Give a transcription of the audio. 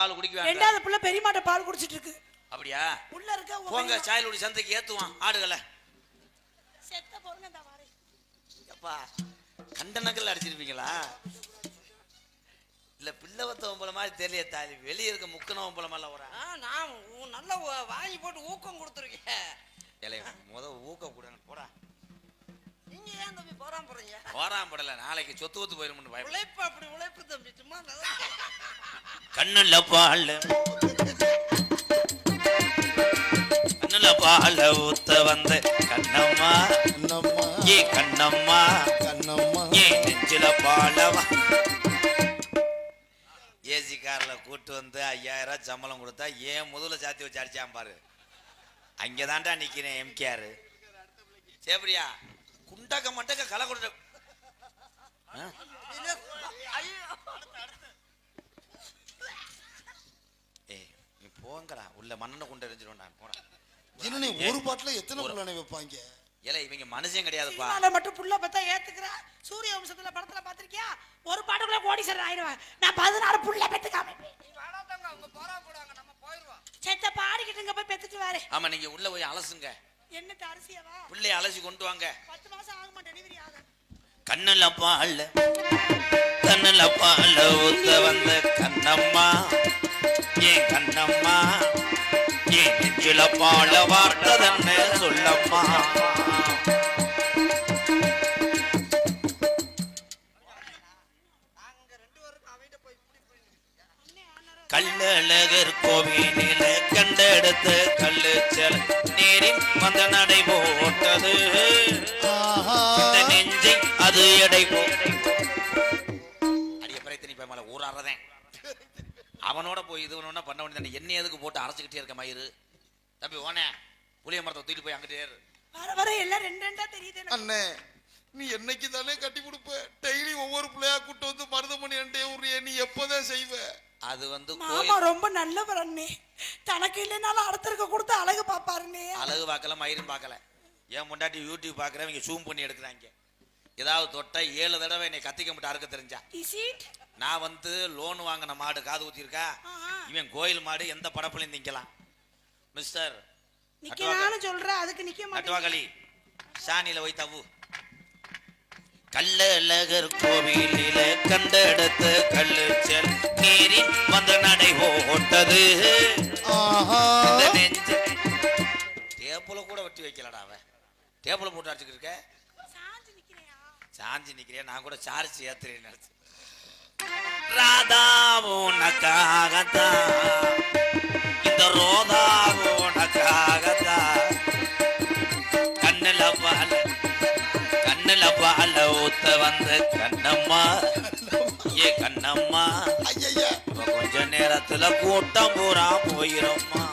பால் குடிக்க வேண்டாம். ரெண்டாவது புள்ள பெரியமாட்ட பால் குடிச்சிட்டு இருக்கு அப்படியா? உள்ள இருக்க போங்க. சாயலுடி சந்தைக்கு ஏத்துவான் ஆடுகளை. செத்த பொறுங்க இந்த வாரே எப்பா கண்டனக்கல் அடிச்சிருப்பீங்களா? இல்ல பிள்ளை வத்தவன் மாதிரி தெரியல தாலி வெளியே இருக்க முக்கனவன் போல வரா ஆ, நான் நல்லா வாங்கி போட்டு ஊக்கம் கொடுத்துருக்கேன். இலைய முத ஊக்க கூட போடா. ஏன் தம்பி போறாம போறீங்க? போறான் படல நாளைக்கு சொத்து ஒத்து போயிருமுன்னு பயம் உழைப்பு அப்படி உழைப்பு தம்பி சும்மா கண்ணுல பால். கண்ணுல பால் ஊத்த வந்த கண்ணம்மா. கண்ணம்மா. ஏ கண்ணம்மா. கண்ணம்மா. ஏ நெஞ்சில பாலவா. ஏசி கார்ல கூட்டு வந்து ஐயாயிரம் ரூபாய் சம்பளம் கொடுத்தா ஏன் முதல்ல சாத்தி வச்சு அடிச்சான் பாரு. அங்கே தான்டா நிக்கிறேன் எம்கேஆர். சேப்பரியா குண்டக்க மண்டக்க கொடுத்த? இல்ல, ஐயோ. ஏய் நீ போங்கடா. உள்ள மண்ணெண்ண குண்டு எரிஞ்சிடும் நான் போடா. என்னண்ணே ஒரு பாட்டில எத்தனை புள்ளானே வைப்பாங்க? ஏல இவங்க மனுஷன் கிடையாதுப்பா. சினிமால மட்டும் புள்ள பார்த்தா ஏத்துக்கிறா. சூரிய வம்சத்துல படத்துல பாத்திருக்கியா ஒரு பாட்டுக்குள்ள கோடீஸ்வரர் ஆயிடுவேன். நான் பதினாறு புள்ள பெத்து காமிப்பேன் நீ வேணா தங்க, அவங்க போறாம போடுவாங்க, நம்ம போயிருவோம். செத்த பாடிக்கிட்டு இங்க போய் பெத்துட்டு வாரு ஆமா நீங்க உள்ள போய் அலசுங்க. என்னத்த அரிசியவா? பிள்ளைய அலசி கொண்டு வாங்க. கண்ணுல பால் கண்ணுல பால் ஊத்த வந்த கண்ணம்மா. ஏன் கண்ணம்மா? ஏன் நெஞ்சில பால வார்த்ததன்னு சொல்லம்மா? நாங்க ரெண்டு நெஞ்சை அது எடை போ அடிய பிரயத்தனி போய் மேல ஊறாறதேன் அவனோட போய் இது ஒண்ணு பண்ண வேண்டியது என்ன எதுக்கு போட்டு அரைச்சுக்கிட்டே இருக்க மயிறு? தம்பி ஓனே புளிய மரத்தை தூக்கிட்டு போய் அங்கிட்டே இரு வர வர எல்லாம் ரெண்டு ரெண்டா தெரியுது. அண்ணே நீ என்னைக்கு தானே கட்டி கொடுப்ப? டெய்லி ஒவ்வொரு பிள்ளையா கூட்டு வந்து மருதமணி அண்டே உரிய நீ எப்போதான் செய்வ? அது வந்து மாமா ரொம்ப நல்லவர் அண்ணே. தனக்கு இல்லைனாலும் அடுத்தருக்கு கொடுத்து அழகு பாப்பாருன்னே அழகு பார்க்கல மயிரும் பார்க்கல. என் முண்டாட்டி யூடியூப் பார்க்குறவங்க ஜூம் பண்ணி எடுக்கிறாங்க. ஏதாவது தொட்டா ஏழு தடவை என்னை கத்திக்க மட்டும் அறுக்க தெரிஞ்சா. இஸ் இட் நான் வந்து லோன் வாங்கின மாடு காது ஊத்திருக்கா இவன் கோயில் மாடு எந்த படப்புலையும் திங்கலாம் மிஸ்டர் சொல்ற அதுக்கு நிக்க மாட்டேன் சாணியில போய் தவு கள்ளழகர் கோவிலில கண்டெடுத்த கல்லு செல் நீரில் வந்த நடை ஓட்டது. ஆஹா. இந்த நெஞ்சு. டேப்புல கூட வெட்டி வைக்கலடா அவன். டேப்புல போட்டு அடிச்சுக்கிட்டு இருக்க. சாஞ்சி நிக்கிறேன் நான் கூட சார்ஜ் ஏத்துறேன் நினைச்சு ராதா உனக்காகத்தான் இந்த ரோதா உனக்காகத்தான் கண்ணுல பால கண்ணுல பால ஊத்த வந்த கண்ணம்மா. ஏ கண்ணம்மா கொஞ்ச நேரத்துல கூட்டம் பூரா போயிரும்மா.